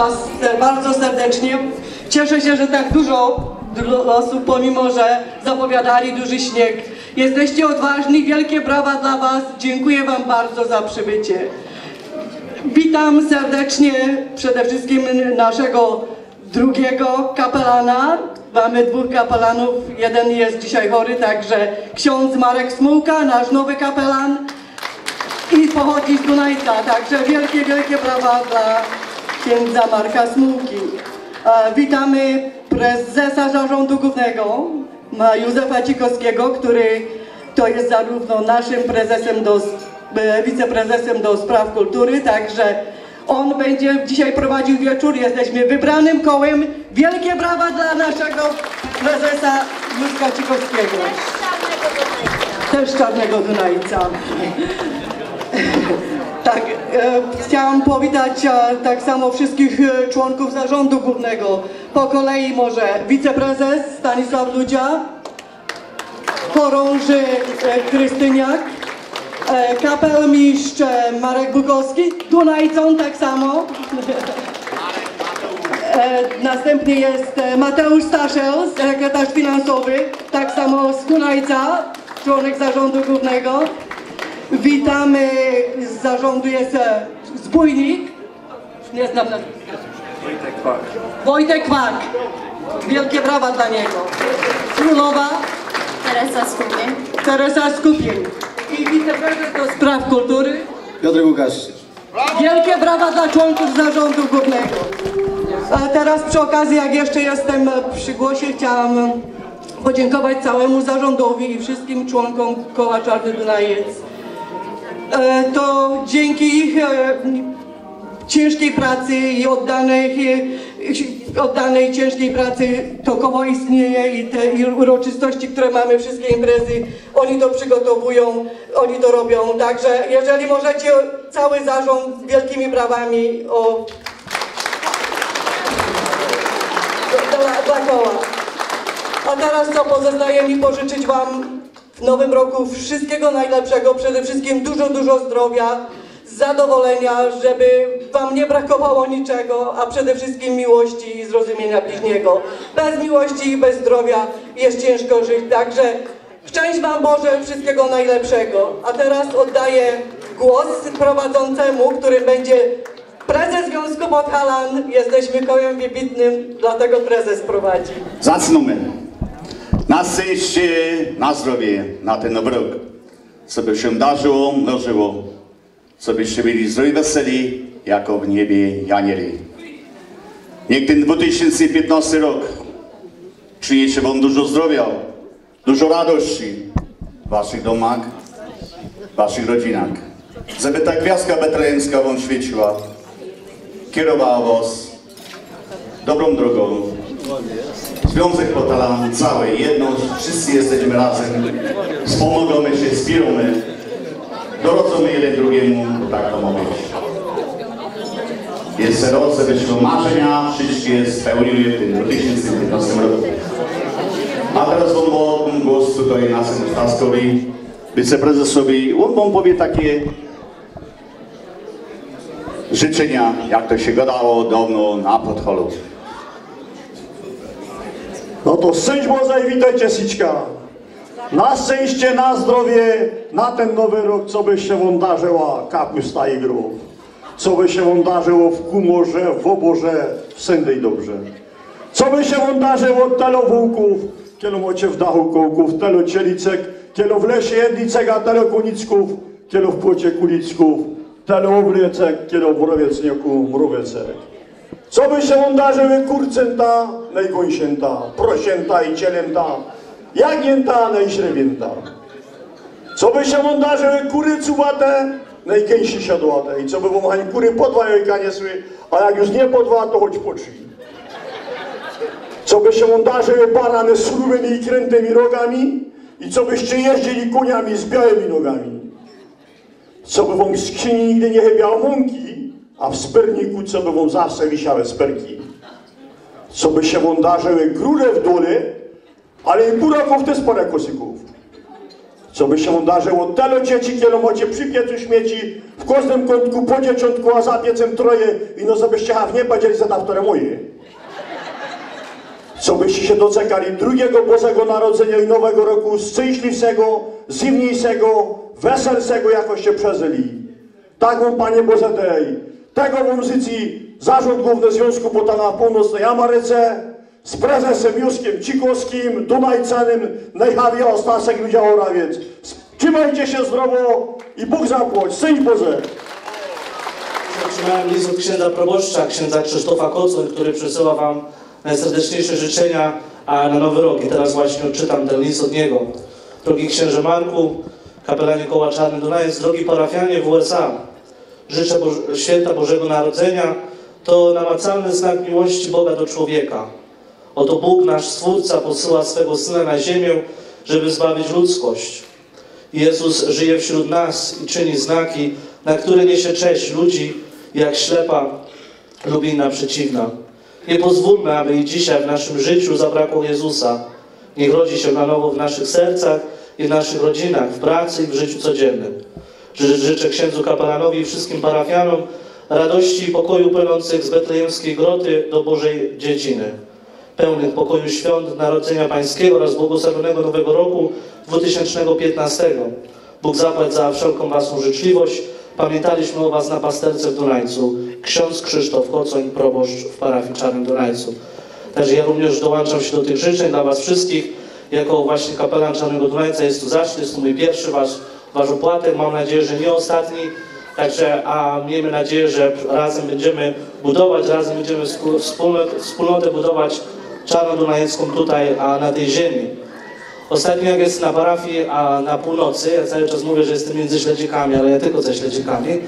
Was bardzo serdecznie. Cieszę się, że tak dużo osób, pomimo że zapowiadali duży śnieg. Jesteście odważni, wielkie brawa dla Was. Dziękuję Wam bardzo za przybycie. Witam serdecznie przede wszystkim naszego drugiego kapelana. Mamy dwóch kapelanów, jeden jest dzisiaj chory, także ksiądz Marek Smułka, nasz nowy kapelan i pochodzi z Dunajca, także wielkie, wielkie brawa dla księdza Marka Smułki. Witamy prezesa zarządu głównego, Józefa Cikowskiego, który to jest zarówno naszym prezesem do, e, wiceprezesem do spraw kultury, także on będzie dzisiaj prowadził wieczór. Jesteśmy wybranym kołem. Wielkie brawa dla naszego prezesa Józka Cikowskiego. Też czarnego Dunajca. Tak, e, chciałam powitać e, tak samo wszystkich e, członków zarządu głównego. Po kolei może wiceprezes Stanisław Ludzia, chorąży e, Krystyniak, e, kapelmistrz e, Marek Bukowski, Dunajcą tak samo. E, Następnie jest e, Mateusz Staszel, sekretarz finansowy, tak samo z Dunajca, członek zarządu głównego. Witamy z zarządu jest e, zbójnik. Nie znam nazwiska. Wojtek Kwak. Wielkie brawa dla niego. Królowa Teresa Skupień. Teresa Skupień. I wiceprezes do spraw kultury. Piotr Łukasz. Wielkie brawa dla członków zarządu głównego. A teraz przy okazji, jak jeszcze jestem przy głosie, chciałam podziękować całemu zarządowi i wszystkim członkom Koła Czarny Dunajec. E, To dzięki ich e, ciężkiej pracy i oddanej, e, oddanej ciężkiej pracy to koło istnieje i te uroczystości, które mamy, wszystkie imprezy, oni to przygotowują, oni to robią. Także jeżeli możecie cały zarząd z wielkimi brawami o dla, dla koła. A teraz co pozostaje mi pożyczyć Wam w nowym roku wszystkiego najlepszego, przede wszystkim dużo, dużo zdrowia, zadowolenia, żeby Wam nie brakowało niczego, a przede wszystkim miłości i zrozumienia bliźniego. Bez miłości i bez zdrowia jest ciężko żyć, także szczęść Wam Boże, wszystkiego najlepszego. A teraz oddaję głos prowadzącemu, który będzie prezes Związku Podhalan. Jesteśmy kołem wybitnym, dlatego prezes prowadzi. Zacnijmy. Na szczęście, na zdrowie, na ten nowy rok. Co by się darzyło, mnożyło. Co byście byli zdrowi, weseli, jako w niebie anieli. Niech ten 2015 rok przyniesie wam dużo zdrowia, dużo radości w waszych domach, w waszych rodzinach. Żeby ta gwiazdka betlejemska wam świeciła, kierowała was dobrą drogą. Związek Potalan, całe jedność, wszyscy jesteśmy razem, wspomagamy się, wspieramy, dorodzimy jeden drugiemu, tak to ma być. Jest rok, żebyśmy marzenia wszystkie spełniły w tym 2015 roku. A teraz wam oddam głos tutaj naszemu Staskowi, wiceprezesowi. On wam powie takie życzenia, jak to się gadało dawno na Podholu. No to szczęść Boże i witajcie Sićka. Na szczęście, na zdrowie, na ten nowy rok, co by się wam darzyła kapusta i grób. Co by się wam darzyło w kumorze, w oborze, wszędzie i dobrze. Co by się wam darzyło telo wółków, kielo mocie w dachu kołków, telo cielicek, kielo w lesie jedlicek, a telo kunicków, kielo w płocie kulicków, telo owliecek, kielo w mrowiecniku mrowiecek. Co by się darzyły kurcęta, najgąsięta, prosięta i cielęta, jagnięta, najśrebięta. Co by się darzyły kury cubate, najgęsi siodłate. I co by ani kury po dwa jajka a jak już nie po dwa, to choć po. Co by się darzyły barany z surowymi i krętymi rogami i co byście jeździli koniami z białymi nogami. Co by wam skrzyni nigdy nie chybiało mąki, a w sperniku co by wam zawsze wisiały sperki. Co by się wam darzyły grule w dole, ale i buraków też parę kosyków. co by się darzyło tyle dzieci, kielo macie przy piecu śmieci, w każdym kątku po dzieciątku, a za piecem troje i no żebyście w nie powiedzieli za dawtore moje. Co byście się doczekali drugiego Bożego Narodzenia i Nowego Roku szczęśliwszego, zimniejszego, weselszego, jakoś się przeżyli. Tak wam, Panie Boże, dej. Tego wam życi Zarząd Główny Związku Botana w Północnej Ameryce z prezesem Józkiem Cikowskim, Dunajcanem, najchawia Ostaszek Ludzia Orawiec. Trzymajcie się zdrowo i Bóg zapłać. Szczęść Boże! Otrzymałem list od księdza proboszcza, księdza Krzysztofa Kocoń, który przesyła Wam najserdeczniejsze życzenia na Nowy Rok. I teraz właśnie odczytam ten list od niego. Drogi księże Marku, kapelanie Koła Czarny Dunajec, drogi parafianie w USA, życzę święta Bożego Narodzenia. To namacalny znak miłości Boga do człowieka. Oto Bóg, nasz Stwórca, posyła swego Syna na ziemię, żeby zbawić ludzkość. Jezus żyje wśród nas i czyni znaki, na które niesie cześć ludzi, jak ślepa lub inna przeciwna. Nie pozwólmy, aby i dzisiaj w naszym życiu zabrakło Jezusa. Niech rodzi się na nowo w naszych sercach i w naszych rodzinach, w pracy i w życiu codziennym. Ży- Życzę księdzu kapelanowi i wszystkim parafianom radości i pokoju płynących z betlejemskiej groty do Bożej dziedziny pełnych pokoju świąt Narodzenia Pańskiego oraz błogosławionego Nowego Roku 2015. Bóg zapłać za wszelką Waszą życzliwość. Pamiętaliśmy o Was na pasterce w Dunajcu. Ksiądz Krzysztof Kocoń, proboszcz w parafii Czarnym Dunajcu. Także ja również dołączam się do tych życzeń dla Was wszystkich. Jako właśnie kapelan Czarnego Dunajca jest tu zaszczyt, jest to mój pierwszy Wasz, wasz opłatek. Mam nadzieję, że nie ostatni. Także, a miejmy nadzieję, że razem będziemy budować, razem będziemy wspólnotę budować czarnodunajecką tutaj, a na tej ziemi. Ostatnio jak jest na parafii, a na północy, ja cały czas mówię, że jestem między śledzikami, ale ja tylko ze śledzikami,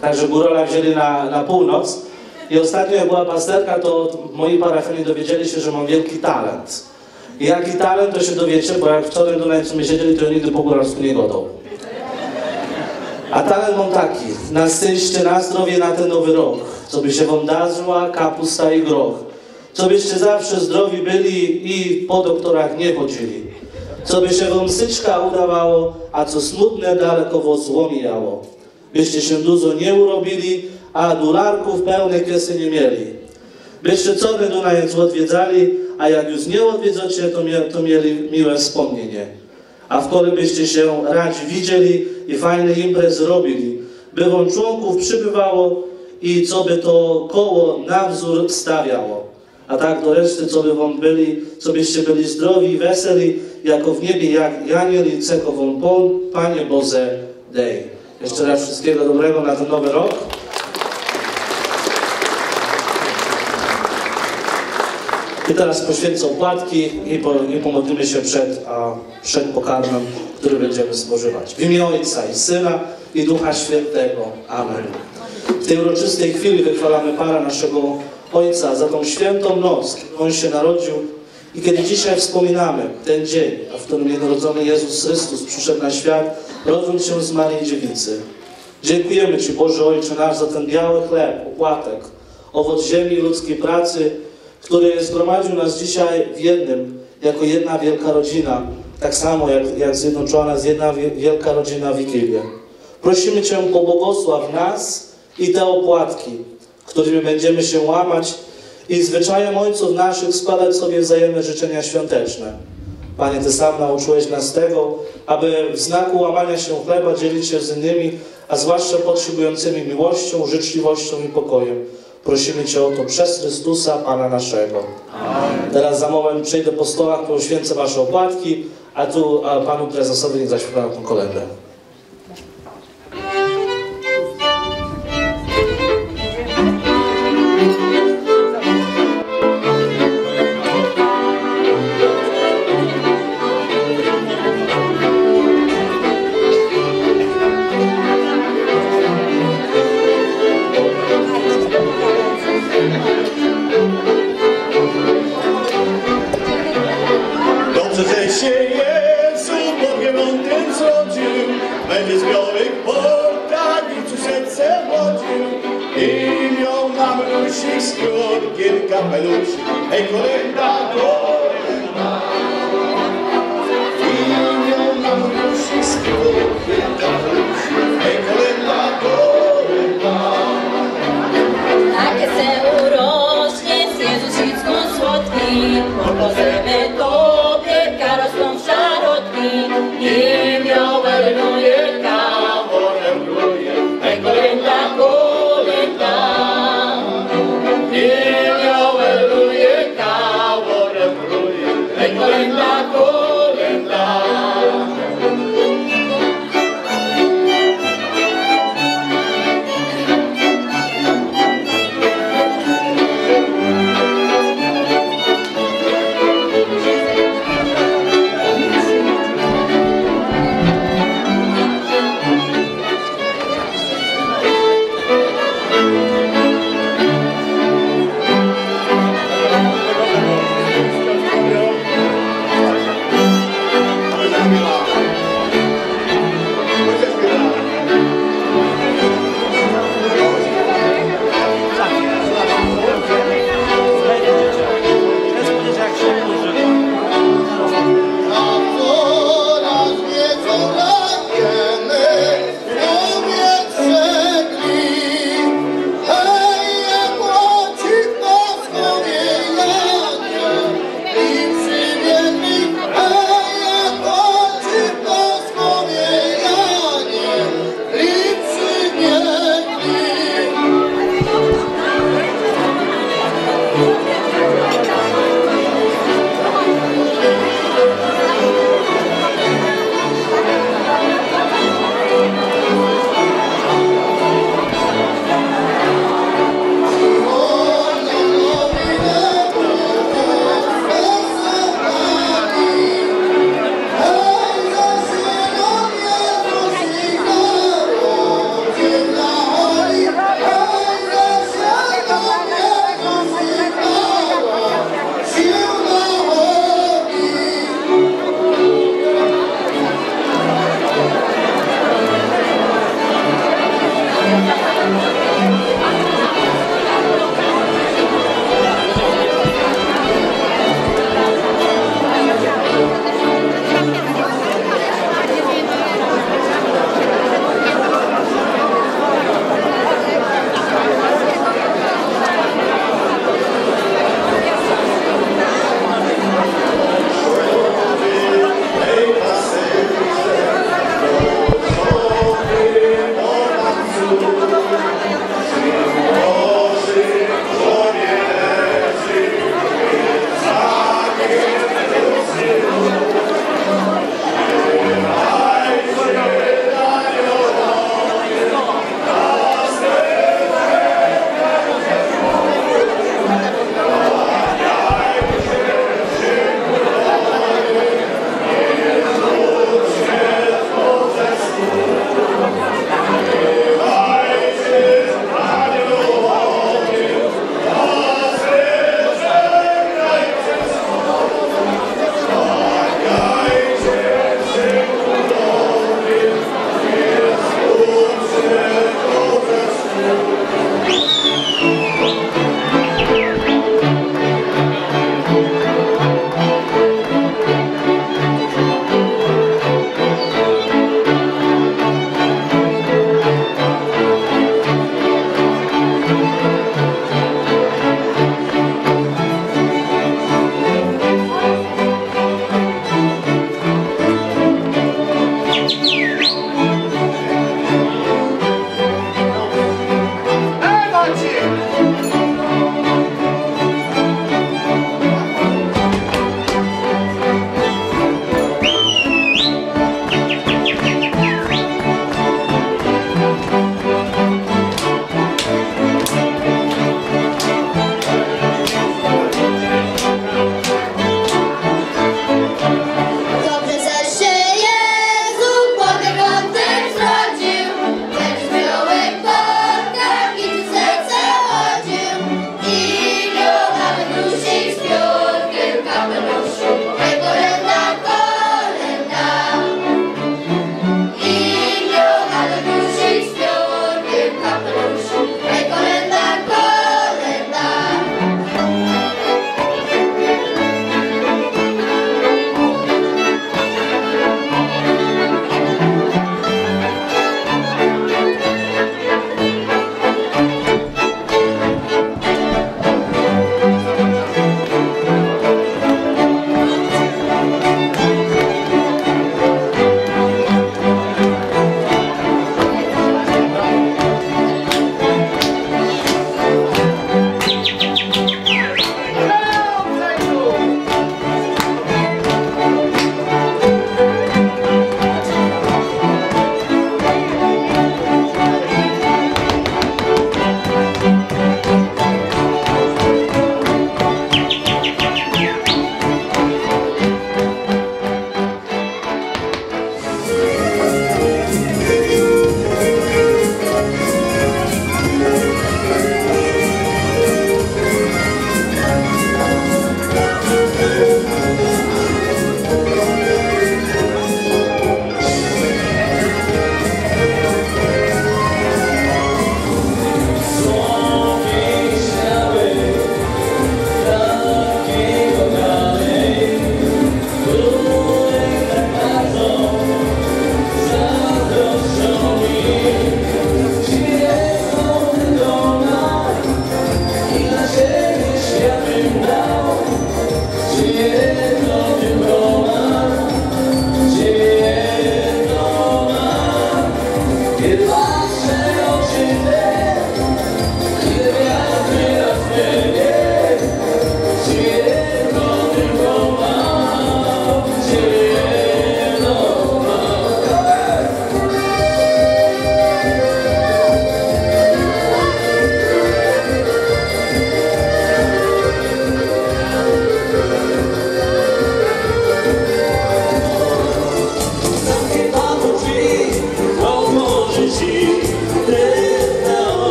także górola wzięli na, na północ. I ostatnio jak była pasterka, to moi parafianie dowiedzieli się, że mam wielki talent. I jaki talent, to się dowiecie, bo jak wczoraj do my siedzieli, to ja nigdy po góralsku nie godał. A talent mam taki, na na zdrowie na ten nowy rok, co by się wam darzyła kapusta i groch, co byście zawsze zdrowi byli i po doktorach nie chodzili, co by się wam syczka udawało, a co smutne daleko zło mijało, byście się dużo nie urobili, a dolarków pełne kiesy nie mieli. Byście co Dunajec odwiedzali, a jak już nie odwiedzacie, to, to mieli miłe wspomnienie. A w byście się radzi widzieli i fajne imprezy robili. By wam członków przybywało i co by to koło na wzór stawiało. A tak do reszty, co by wam byli, co byście byli zdrowi i weseli, jako w niebie, jak Janiel i cechową Panie Boże, dej. Jeszcze raz wszystkiego dobrego na ten nowy rok. I teraz poświęcę opłatki i, po, i pomodlimy się przed, a, przed pokarmem, który będziemy spożywać. W imię Ojca i Syna i Ducha Świętego. Amen. W tej uroczystej chwili wychwalamy Pana naszego Ojca za tą świętą noc, kiedy On się narodził i kiedy dzisiaj wspominamy ten dzień, w którym jednorodzony Jezus Chrystus przyszedł na świat, rodząc się z Maryi Dziewicy. Dziękujemy Ci, Boże Ojcze nasz, za ten biały chleb, opłatek, owoc ziemi ludzkiej pracy, który zgromadził nas dzisiaj w jednym, jako jedna wielka rodzina, tak samo jak, jak zjednoczona jest jedna wie- wielka rodzina Wigilię. Prosimy Cię, pobłogosław nas i te opłatki, którymi będziemy się łamać i zwyczajem ojców naszych składać sobie wzajemne życzenia świąteczne. Panie, Ty sam nauczyłeś nas tego, aby w znaku łamania się chleba dzielić się z innymi, a zwłaszcza potrzebującymi miłością, życzliwością i pokojem. Prosimy Cię o to przez Chrystusa, Pana naszego. Teraz za moment przejdę po stołach, poświęcę Wasze opłatki, a tu a Panu Prezesowi niech zaśpiewa tą kolędę. Deus.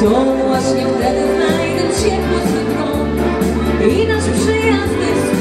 To właśnie wtedy znajdę ciepło swój I nasz przyjazny